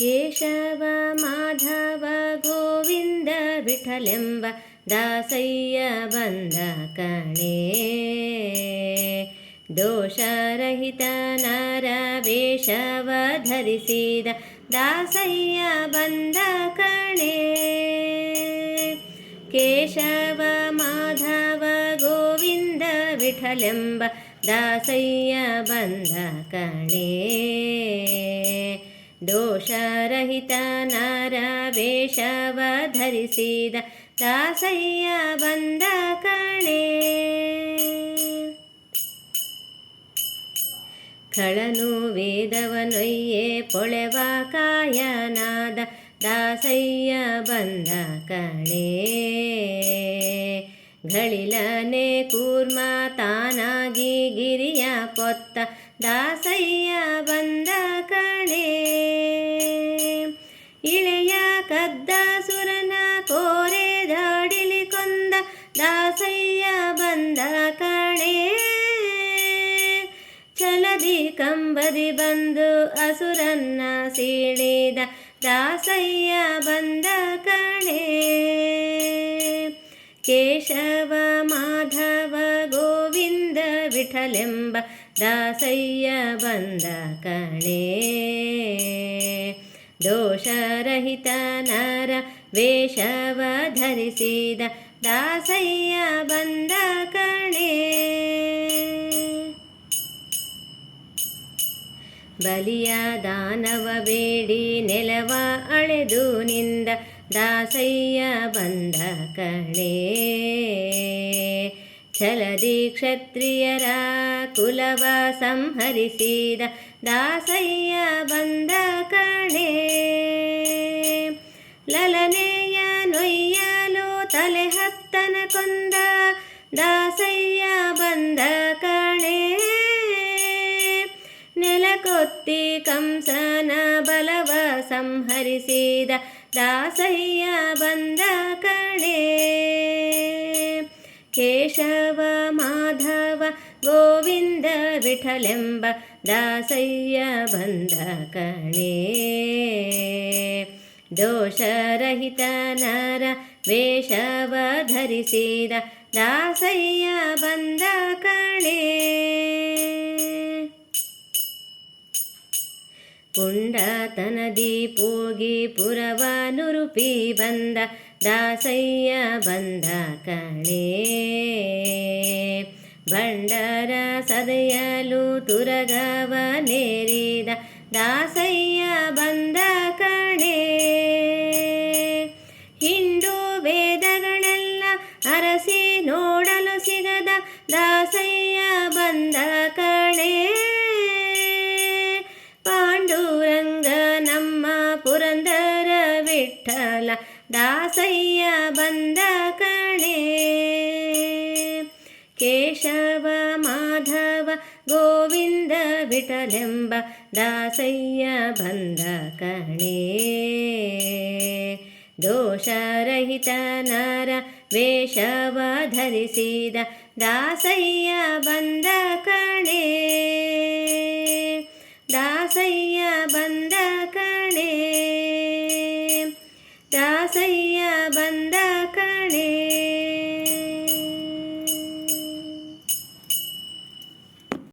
केशव माधव गोविन्द विठलेम्ब दासय्य बन्धकणे दोषरहित नरवेषव ध दासय्य बन्धकणे केशव माधव गोविन्द विठलेम्ब दासय्य बन्धकणे ದೋಷರಹಿತ ನಾರ ವೇಷವ ಧರಿಸಿದ ದಾಸಯ್ಯ ಬಂದ ಕಣೆ. ಕಳನು ವೇದವನೊಯ್ಯೆ ಪೊಳೆವ ಕಾಯನಾದ ದಾಸಯ್ಯ ಬಂದ ಕಣೆ. ಘಳಿಲನೆ ಕೂರ್ಮ ತಾನಾಗಿ ಗಿರಿಯ ಪೊತ್ತ ದಾಸಯ್ಯ ಬಂದ ಕಂಬದಿ ಬಂದು ಅಸುರನ್ನ ಸೀಳಿದ ದಾಸಯ್ಯ ಬಂದ ಕಣೆ. ಕೇಶವ ಮಾಧವ ಗೋವಿಂದ ವಿಠಲೆಂಬ ದಾಸಯ್ಯ ಬಂದ ಕಣೆ. ದೋಷರಹಿತ ನರ ವೇಷವ ಧರಿಸಿದ ದಾಸಯ್ಯ ಬಂದ ಕಣೆ. ಬಲಿಯ ದಾನವ ಬೇಡಿ ನೆಲವ ಅಳೆದು ನಿಂದ ದಾಸಯ್ಯ ಬಂದ ಕಣೆ. ಛಲದಿ ಕ್ಷತ್ರಿಯರ ಕುಲವ ಸಂಹರಿಸಿದ ದಾಸಯ್ಯ ಬಂದ ಕಣೆ. ಲಲನೆಯ ನೊಯ್ಯಲು ತಲೆ ಹತ್ತನ ಕೊಂದ ದಾಸಯ್ಯ ಬಂದ ನೆಲಕೊತ್ತಿ ಕಂಸನ ಬಲವ ಸಂಹರಿಸಿದ ದಾಸಯ್ಯ ಬಂದ ಕಣೆ ಕೇಶವ ಮಾಧವ ಗೋವಿಂದ ವಿಠಲೆಂಬ ದಾಸಯ್ಯ ಬಂದ ಕಣೆ ದೋಷರಹಿತ ನರ ವೇಷವ ಧರಿಸಿದ ದಾಸಯ್ಯ ಬಂದ ಪುಂಡತನದಿ ದೀಪೋಗಿ ಪುರವ ನುರುಪಿ ಬಂದ ದಾಸಯ್ಯ ಬಂದ ಕಣೆ. ಬಂಡರ ಸದೆಯಲು ತುರಗವ ನೇರಿದ ದಾಸಯ್ಯ ಬಂದ ಕಣೆ. ಹಿಂಡು ವೇದಗಳೆಲ್ಲ ಅರಸಿ ನೋಡಲು ಸಿಗದ ದಾಸಯ್ಯ ವಿಠಲ ದಾಸಯ್ಯ ಬಂದ ಕಣೆ ಕೇಶವ ಮಾಧವ ಗೋವಿಂದ ವಿಠಲೆಂಬ ದಾಸಯ್ಯ ಬಂದ ಕಣೆ ದೋಷರಹಿತ ನರ ವೇಷವ ಧರಿಸಿದ ದಾಸಯ್ಯ ಬಂದ ಕಣೆ ಬಂದ